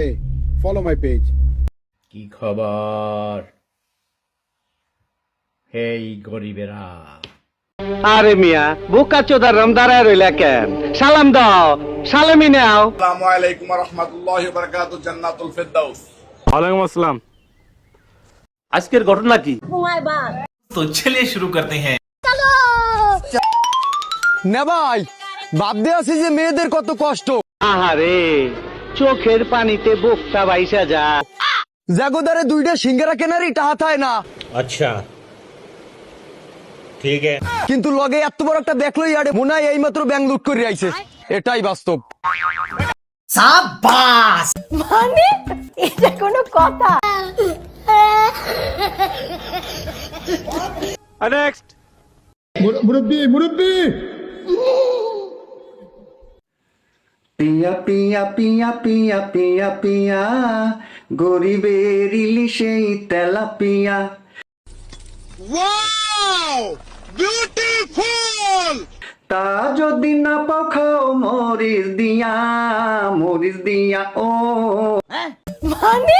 Hey follow my page কি খবর? হে গরিবেরা। আরে মিয়া বোকা চোদার রমদারায় রইলা কেন? সালাম দাও সালামি নাও। আসসালামু আলাইকুম ওয়া রাহমাতুল্লাহি ওয়া জান্নাতুল ফিরদাউস। আসসালাম। আজকের ঘটনা কি? ঘুমায় তো চলিয়ে শুরু করতে হ্যাঁ। চলো! না ভাই যে মেয়েদের কত কষ্ট। আহারে চোখের পানিতে বোকটা বাইসা যা। জাগোদারে দুইটা সিঙ্গারা কেনারই টাহা থায় না। আচ্ছা। ঠিক আছে। কিন্তু লগে এত বড় একটা দেখল ইয়ারে মনে হয় এইমাত্র ব্যাংক লুট করে আইছে। এটাই বাস্তব। মানে? এটা কোনো কথা? নেক্সট পিয়া পিয়া পিয়া পিয়া পিয়া পিয়া গরিবের ইলিশেই তেলা পিয়া তা যদি না পাখাও মরিস দিয়া মরিস দিয়া ও। মানে?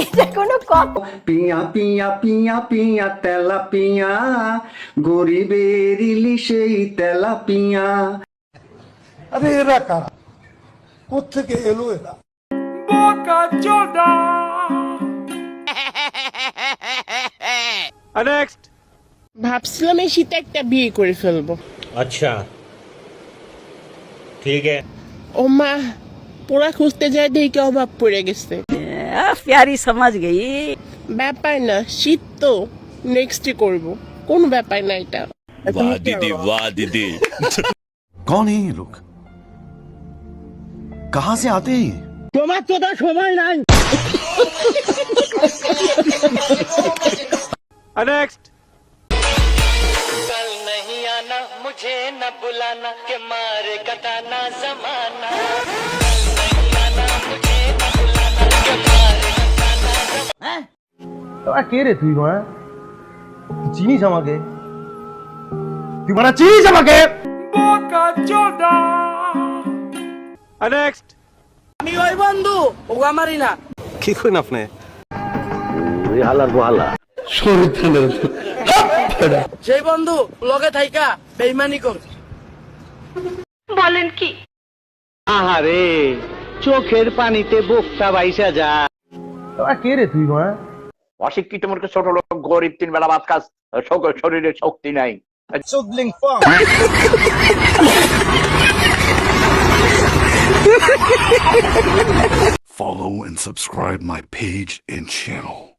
এটা কোনো কথা পিয়া পিয়া পিয়া পিয়া তেলা পিয়া গরিবের ইলিশেই তেলা পিয়া আরে এরা কারা? কোথেকে এলো এরা নেক্সট ভাবছিলাম এই শীতে একটা বিয়ে করে ফেলবো আচ্ছা ঠিক আছে ও মা পোড়া খুঁজতে যায় দেখে অভাব পড়ে গেছে প্যারি সমাজ গই ব্যাপার না শীত তো নেক্সটে করব কোন ব্যাপার না এটা वाह दीदी वाह दीदी कौन है ये लोग कहां से आते हैं ये? তোমার তো তার সময় নাই নেক্সট কে রে তুই মা চিনিস আমাকে তুই মারা চিনিস আমাকে নেক্সট আমি ওই বন্ধু ও আমারই না। কি করেন আপনি? সেই বন্ধু লগে থাইকা বেইমানি কর। আহারে চোখের পানিতে বোকটা বাইসা যা। কে রে তুই মা? অশিক্ষিত মূর্খ ছোট লোক গরিব তিন বেলা ভাত খাস শরীরে শক্তি নাই। Follow and subscribe my page and channel.